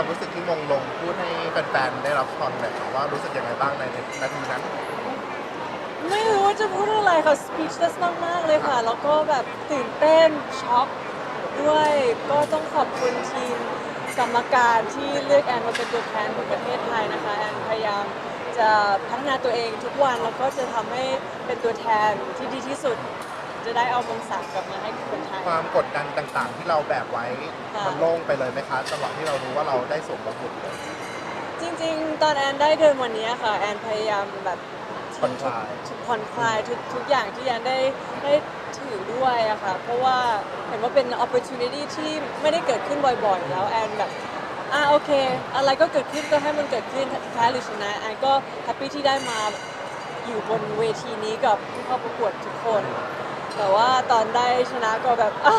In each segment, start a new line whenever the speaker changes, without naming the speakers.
ความรู้สึกที่มงลงพูดให้แฟนๆได้รับฟังหน่อยค่ะว่ารู้สึกยังไงบ้างในนาทีนั้น
ไม่รู้ว่าจะพูดอะไรค่ะ speechless มากๆเลยค่ะ แล้วก็แบบตื่นเต้นช็อกด้วย ก็ต้องขอบคุณทีมกรรมการที่เลือกแอนมาเป็นตัวแทนของประเทศไทยนะคะ แอนพยายามจะพัฒนาตัวเองทุกวัน แล้วก็จะทำให้เป็นตัวแทนที่ดีที่สุด จะได้เอามงศักดิ์กลับมาให้คนไทย
ความกดดันต่างๆ ที่เราแบกไว้
ค่ะ
มันโล่งไปเลยไหมคะจังหวะที่เรารู้ว่าเราได้สวมมงกุฎเลย
จริงๆ ตอนแอนได้เดินวันนี้ค่ะ แอนพยายามแบบ
ผ่อนคลาย
ทุกผ่อนคลายทุกทุกอย่างที่แอนได้ได้ถือด้วยอะค่ะ เพราะว่าเห็นว่าเป็น opportunity ที่ไม่ได้เกิดขึ้นบ่อยๆ แล้วแอนแบบอ่าโอเค อะไรก็เกิดขึ้นก็ให้มันเกิดขึ้นแพ้หรือชนะแอนก็แฮปปี้ที่ได้มาอยู่บนเวทีนี้กับผู้เข้าประกวดทุกคน แต่ว่าตอนได้ชนะก็แบบอะ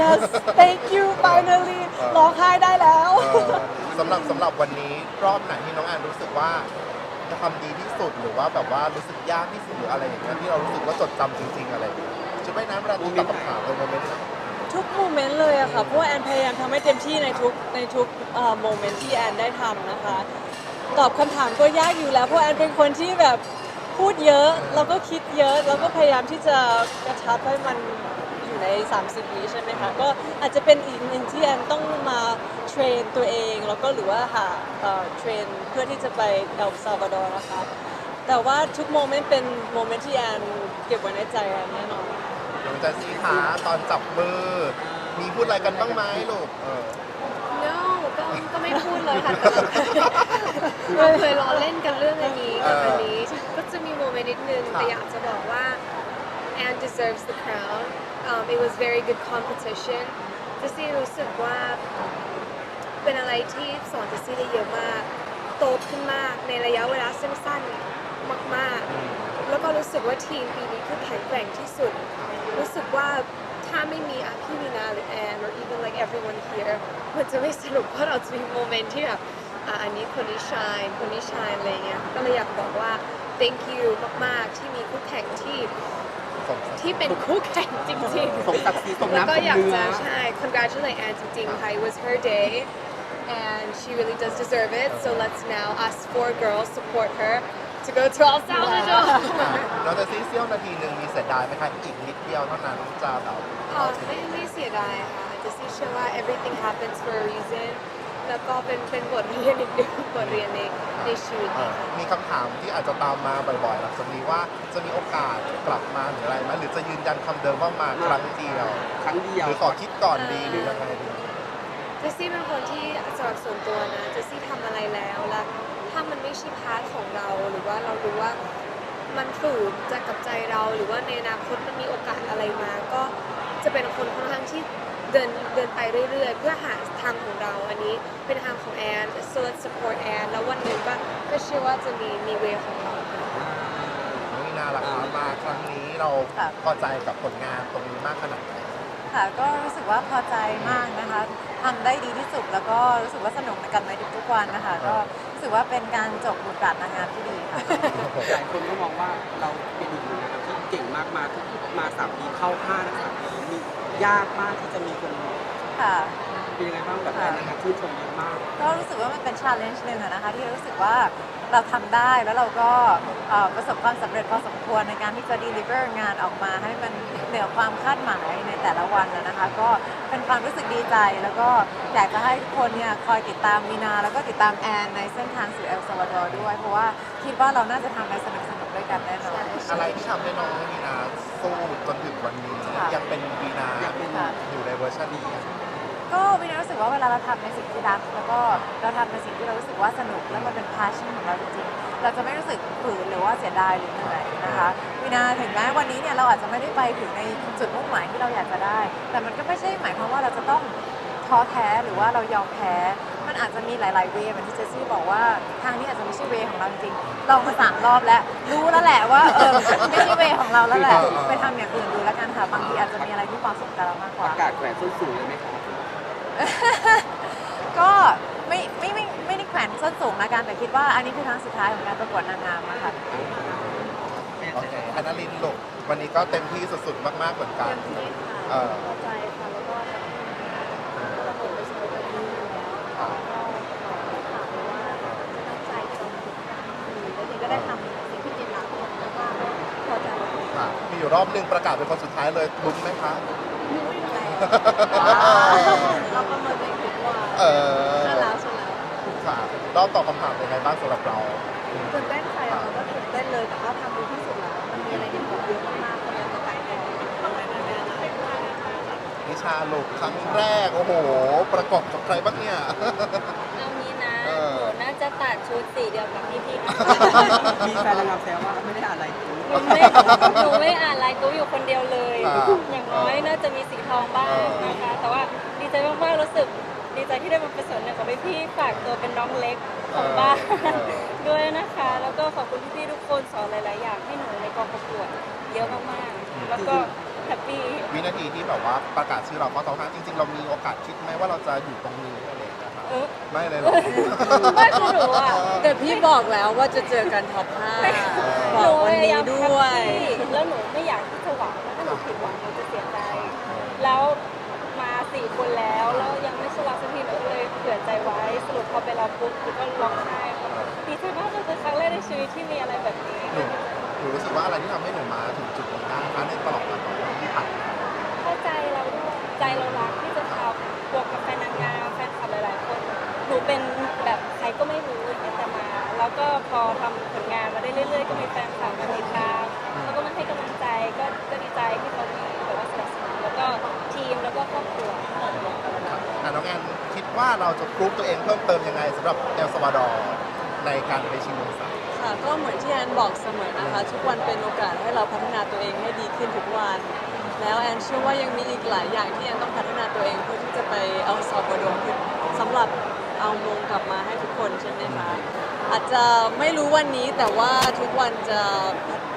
yes thank you finally ร้องไห้ได้แล้ว
เอ่อสำหรับสำหรับวันนี้รอบไหนที่น้องแอนรู้สึกว่าจะทำดีที่สุดหรือว่าแบบว่ารู้สึกยากที่สุดหรืออะไรอย่างเงี้ยที่เรารู้สึกว่าจดจำจริง ๆ อะไรอย่างเงี้ยชุดว่ายน้ำเวลาที่ตอบคำถามในโมเมนต์นั้น
ทุกโมเมนต์เลยอะค่ะ เพราะว่าแอนพยายามทำให้เต็มที่ในทุกในทุกโมเมนต์ที่แอนได้ทำนะคะ ตอบคำถามก็ยากอยู่แล้ว เพราะแอนเป็นคนที่แบบ พูดเยอะแล้วก็คิดเยอะแล้วก็พยายามที่จะกระชับให้มันอยู่ใน 30วิใช่ไหมคะก็อาจจะเป็นอีกหนึ่งที่แอนต้องมาเทรนตัวเองแล้วก็หรือว่าหาเอ่อเทรนเพื่อที่จะไปเอลซาวาดอร์นะคะแต่ว่าทุกโมเมนต์เป็นโมเมนต์ที่แอนเก็บไว้ในใจแอนแน่นอน
น้องจันซีขาตอนจับมือ มีพูดอะไรกันบ้างไหมลูกเออ
no ก็ก็ไม่พูดเลยค่ะ เราเคยล้อเล่นกันเรื่องอันนี้กับอันนี้ก็ จะมีโมเมนต์นิดนึงแต่อยากจะบอกว่า Anne deserves the crown um, it was very good competition เจสซี่รู้สึกว่าเป็นอะไรที่สอนเจสซี่ได้เยอะมาก โตขึ้นมากในระยะเวลาสั้นๆมากๆ แล้วก็รู้สึกว่าทีมปีนี้คือแข็งแกร่งที่สุด รู้สึกว่าถ้าไม่มีอาพี่วีนาหรือแอน or even like everyone here มันจะไม่สนุกเพราะเราจะมีโมเมนต์ที่แบบอะอันนี้คนนี้ shine คนนี้ shine อะไรเงี้ยก็เลยอยากบอกว่า thank you มากๆ ที่มีคู่แข่งที่
สมศักดิ์
ที่เป็นคู่แข่งจริง
สมศักดิ์ศรีสม
ๆแล้ว
น้ำ
ก็
สม
อยาก
เนื้อ
จะใช่ congratulate Anne จริงๆค่ะ it was her day and she really does deserve it so let's now us four girls support her to go to El Salvador
อะน้องจันซีเสี้ยวนาทีหนึ่งมีเสียดายไหมคะอีกนิดเดียวเท่านั้นจะแบบ
อ๋อไม่ไม่เสียดายค่ะเจสซี่เชื่อว่า everything happens for a reason แล้วก็เป็นเป็นบทเรียนอีกหนึ่งบทเรียนในในชีวิต
เอ่อ
ค่ะ
มีคำถามที่อาจจะตามมาบ่อยๆหลังจากนี้ว่าจะมีโอกาสกลับมาหรืออะไรไหมหรือจะยืนยันคำเดิมว่ามาครั้งเดียว
ครั้งเดียว
หรือขอคิดก่อนดีหรือยังไงดี
เจสซี่เป็นคนที่สำหรับส่วนตัวนะเจสซี่ทำอะไรแล้วแล้วถ้ามันไม่ใช่พาร์ทของเรา หรือว่าเรารู้ว่ามันฝืนจะกับใจเราหรือว่าในอนาคตมันมีโอกาสอะไรมา ก็ จะเป็นคนค่อนข้างที่เดินเดินไปเรื่อยๆ เพื่อหาทางของเราอันนี้เป็นทางของแอน so let's support แอนแล้ววันหนึ่งก็ก็เชื่อว่าจะมีมีเวของเราค่ะ
น้องนีนาล่ะคะมาครั้งนี้เรา
ค่ะ
พอใจกับผลงานตรงนี้มากขนาดไหน
ค่ะก็รู้สึกว่าพอใจมากนะคะทำได้ดีที่สุดแล้วก็รู้สึกว่าสนุกในการไปทุกๆวันนะคะ ก็ สึกว่าเป็นการจบบทบาทนางงามที่ดีค่ะ
หลายคนก็มองว่าเราเป็นอีกหนึ่งนะครับที่เก่งมากมาทุกมาสามปีเข้าห้านะครับมียากมากที่จะมีคน
ค่ะ
เป็นยังไงบ้างแบบนั้นนะครับชื่นชมเยอะมาก
ก็รู้สึกว่ามันเป็นชาเลนจ์หนึ่งอะนะคะที่รู้สึกว่าเราทำได้แล้วเราก็เอ่อประสบความสำเร็จพอสมควรในการที่จะ deliver งานออกมาให้มันเหนือความคาดหมายในแต่ละวันอะนะคะ ก็เป็นความรู้สึกดีใจแล้วก็ อยากจะให้ทุกคนเนี่ยคอยติดตามมีนาแล้วก็ติดตามแอนในเส้นทางสู่เอลซาวาดอร์ด้วย เพราะว่าคิดว่าเราน่าจะทำอะไรสนุกๆด้วยกันแน่นอน
อะไรที่ทำให้น้องวีนาสู้จนถึงวันนี้
ค่ะ
ยังเป็นวีนา
ยังเป็น
ค่ะ
อยู่ในเวอร์ชันนี้
ก็วินารู้สึกว่าเวลาเราทำในสิ่งที่รัก แล้วก็เราทำในสิ่งที่เรารู้สึกว่าสนุกแล้วมันเป็น passion ของเราจริงๆ เราจะไม่รู้สึกฝืนหรือว่าเสียดายหรือเหนื่อยนะคะวินาถึงแม้วันนี้เนี่ยเราอาจจะไม่ได้ไปถึงในจุดมุ่งหมายที่เราอยากจะได้ แต่มันก็ไม่ใช่หมายความว่าเราจะต้อง ท้อแท้หรือว่าเรายอมแพ้ มันอาจจะมีหลาย ๆ เวย์เหมือนที่เจสซี่บอกว่าทางนี้อาจจะไม่ใช่เวย์ของเราจริงๆลองมาสามรอบแล้ว รู้แล้วแหละว่าเออไม่ใช่เวย์ของเราแล้วแหละไปทำอย่างอื่นดูแล้วกันค่ะบางทีอาจจะมีอะไรที่เหมาะสมกับเรามากก
ป
ว่า
ระกาศแขวนส้นสูงเลยไหมครับ
ก็ไม่ไม่ไม่ไม่ได้แขวนส้นสูงนะกันแต่คิดว่าอันนี้คือครั้งสุดท้ายของการประกวดนางงามอะค่ะ
โอเคแอนนาลินลูกวันนี้ก็เต็มที่สุดๆมากๆเหมือนกัน
เต็มที่ค่ะ
เออ
พอใจค่ะ แล้วก็ระบบไป ค่ะมีอยู่
รอบหนึ่งประกาศเป็นคนสุดท้ายเลยลุ้นไหมคะ
เราประเมินไว้ผิดว่า
เออ
ใช่แล้วใช่แล้ว
ค่ะรอบต่อคำถามเป็นไงบ้างสำหรับเรา
ตื่นเต้นใครเราก็ตื่นเต้นเลยแต่ว่าทำดีที่สุดแล้ว มันมีอะไรที่ผมเยมากๆคนเราจะตัดกัน
นิชาลูกครั้งแรก โอ้โห ประกอบกับใครบ้างเนี่ย
เอางี้นะ
เออ
หนูน่าจะตัดชุดสีเดียวกับพี่ๆนะคะ
มีแฟนนางงามแซวว่าไม่ได้อะไร
หนูไม่หนูไม่อ่านไลน์ตู้อยู่คนเดียวเลย
อ่า
อย่างน้อยน่าจะมีสีทองบ้างนะคะ แต่ว่าดีใจมากๆรู้สึกดีใจที่ได้มาเป็นส่วนหนึ่งกับพี่ๆฝากตัวเป็นน้องเล็กของบ้านด้วยนะคะ แล้วก็ขอบคุณพี่ๆทุกคนสอนหลาย ๆ อย่างให้หนูในกองประกวดเยอะมากๆ แล้วก็ แฮปปี้
วินาทีที่แบบว่าประกาศชื่อเราเข้าท็อปห้าจริงๆ เรามีโอกาสคิดไหมว่าเราจะอยู่ตรงนี้อะไรอย่างเงี้ยครับ
เออ
ไม่เลยเหรอ
ไม่คือหนูอะ
แต่พี่บอกแล้วว่าจะเจอกันท็อปห้าบ
ห
อ
นู
ก
พ
วัน
ยา
นี้
ยาม
ด้วย
แฮปปี้แล้วหนูไม่อยากที่จะหวังถ้าหนูผิดหวังหนูจะเสียใจ แล้วมาสี่คนแล้วแล้วยังไม่ใช่เราสักทีหนูก็เลยเผื่อใจไว้สรุปพอไปรับปุ๊บหนูก็ร้องไห้ดีใจมากเลยเป็นครั้งแรกในชีวิตที่มีอะไรแบบนี้
หนู หนูรู้สึกว่าอะไรที่ทำให้หนูมาถึงจุดนี้ได้คะในตลอดการต่อที่ผ่านมา
เข้าใจเราด้วยใจเรารักที่จะทำบวกกับแฟนนางงามแฟนคลับหลายๆคนหนูเป็นแบบใครก็ไม่รู้อย่างเงี้ยแต่มา แล้วก็พอทำผลงานมาได้เรื่อย ๆ ก็มีแฟนคลับมาติดตามแล้วก็มาให้กำลังใจก็ก็ดีใจที่เขามีแบบว่าสนับสนุนแล้วก็ทีมแล้วก็ครอบครัว
อะน้องแอนคิดว่าเราจะปรูฟตัวเองเพิ่มเติมยังไงสำหรับเอลซาวาดอร์ ในการไปชิงเมืองสาม
ค่ะก็เหมือนที่แอนบอกเสมอนะคะ ทุกวันเป็นโอกาสให้เราพัฒนาตัวเองให้ดีขึ้นทุกวัน แล้วแอนเชื่อว่ายังมีอีกหลายอย่างที่แอนต้องพัฒนาตัวเองเพื่อที่จะไปเอาซอบโดคือสำหรับเอามงกลับมาให้ทุกคนใช่ไหมคะอาจจะไม่รู้วันนี้แต่ว่าทุกวันจะ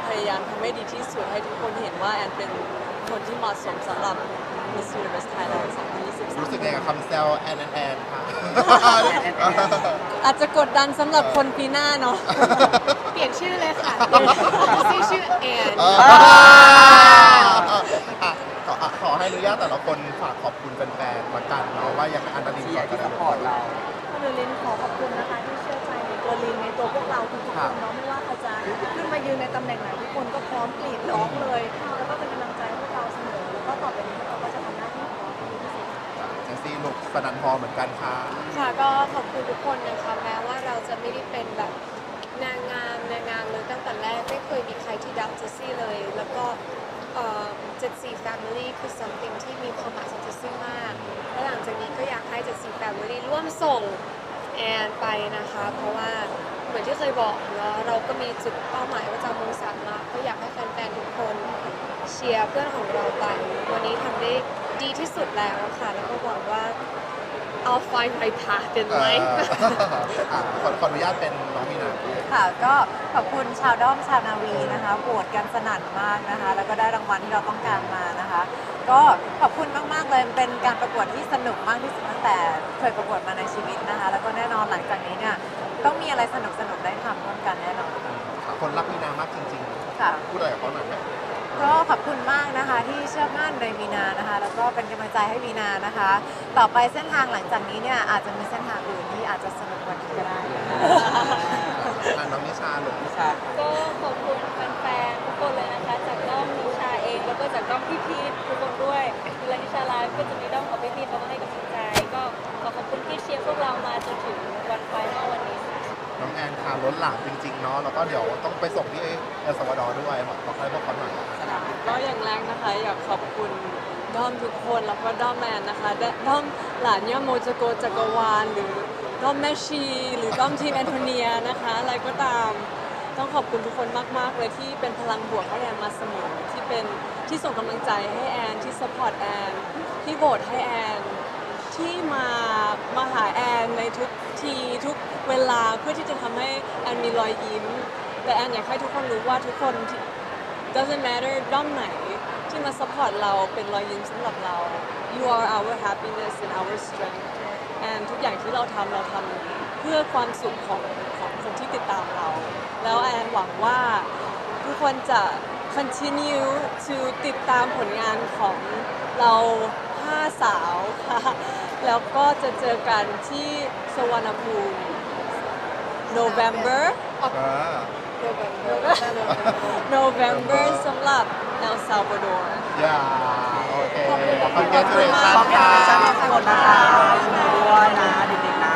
พยายามทำให้ดีที่สุดให้ทุกคนเห็นว่าแอนเป็นคนที่เหมาะสมสำหรับ Miss Universe Thailand 2023
รู้สึกไงกับคำแซวแอนแอนแอนค่ะ
อาจจะกดดันสำหรับคนปีหน้าเนาะ
เปลี่ยนชื่อเลยค่ะชื่อชื่อแอน
อะขออะขอให้อนุญาตแต่ละคนฝากขอบคุณแฟนๆละกันเนาะว่าอย่างอันดับ
เชี
นี้
ยร์ที่สปอร์ตเรา
คุณเดลินขอขอบคุณนะคะที่เชื่อใจในตัวลินในตัวพวกเราทุกๆคนเนาะไม่ว่าใครจะขึ้นมายืนในตำแหน่งไหนทุกคนก็พร้อมกรีดร้องเลย แล้วก็เป็นกำลังใจให้พวกเราเสมอแล้วก็ต่อไปนี้พวกเราก็จะทำหน้าที่ของเราให้ดีที่สุด
เจสซี่ลูกสนันพอเหมือนกันค่ะ
ค่ะก็ขอบคุณทุกคนนะคะแม้ว่าเราจะไม่ได้เป็นแบบนางงามนางงามเลยตั้งแต่แรกไม่เคยมีใครที่ดังเจสซี่เลย แล้วก็เจ็ดสี่ family คือ something ที่มีความหมายสำหรับเจสซี่มาก และหลังจากนี้ก็อยากให้เจ็ดสี่ family ร่วมส่งแอนไปนะคะ เพราะว่าเหมือนที่เคยบอกเนาะเราก็มีจุดเป้าหมายว่าจะเอามงสามมาก็อยากให้แฟนๆทุกคนเชียร์เพื่อนของเราไป วันนี้ทำได้ ดีที่สุดแล้วค่ะ แล้วก็หวังว่า I'll find my path in
เอ่อ
life
อะขอขออนุญาตเป็นน้องมีนา
ค่ะก็ขอบคุณชาวด้อมชาวนาวีนะคะโหวตกันสนั่นมากนะคะ แล้วก็ได้รางวัลที่เราต้องการมานะคะ ก็ขอบคุณมากๆเลยเป็นการประกวดที่สนุกมากที่สุดตั้งแต่เคยประกวดมาในชีวิตนะคะ แล้วก็แน่นอนหลังจากนี้เนี่ยต้องมีอะไรสนุกๆได้ทำร่วมกันแน่นอน
คนรักมีนามากจริง
ค่ะ
ๆ พูดอะไรกับเขาหน่อยไหม
ก็ขอบคุณมากนะคะที่เชื่อมั่นในวีนานะคะ แล้วก็เป็นกำลังใจให้วีนานะคะ ต่อไปเส้นทางหลังจากนี้เนี่ยอาจจะมีเส้นทางอื่นที่อาจจะสนุกกว่านี้ก็ได้
อะน้องนิชาลูก
นิชา
ก็ขอบคุณแฟนๆทุกคนเลยนะคะ จากด้อมนิชาเอง แล้วก็จากด้อมพี่ๆทุกคนด้วยเวลนิชาไลฟ์ก็จะมีด้อมของพี่ๆเขามาให้กำลังใจก็ น้อ
งแอนล้นหลามจริงๆเนาะแล้วก็เดี๋ยวต้องไปส่งที่เอลซาวาดอร์ด้วยบอให้พวกเขาหน่อย
ก็อย่างแรกนะคะอยากขอบคุณด้อมทุกคนแล้วก็ด้อมแมนนะคะด้ด้อมหลานย่าโมจโกจักรวาลหรือด้อมแม่ชี หรือด้อมทีมแอนโทเนียนะคะ อะไรก็ตามต้องขอบคุณทุกคนมาก ๆ เลยที่เป็นพลังบวกให้แอนมาเสมอที่เป็นที่ส่งกำลังใจให้แอนที่สปอร์ตแอนที่โหวตให้แอนที่มามาหาแอนในทุก ทีทุกเวลาเพื่อที่จะทำให้แอนมีรอยยิ้ม แต่แอนอยากให้ทุกคนรู้ว่าทุกคนที่ doesn't matter ด้อมไหนที่มา support เราเป็นรอยยิ้มสำหรับเรา you are our happiness and our strength and ทุกอย่างที่เราทำเราทำเพื่อความสุขของของคนที่ติดตามเรา แล้วแอนหวังว่าทุกคนจะ continue to ติดตามผลงานของเราห้าสาวค่ะ แล้วก็จะเจอกันที่สวรรณภูมิ November November สำหรับ El Salvador อ
ย่าโอเคขอบ
คุณมากนเค
ขอบคุณ
มาก
ขอบคุณ
มา
กด้วยนะด็ๆนะ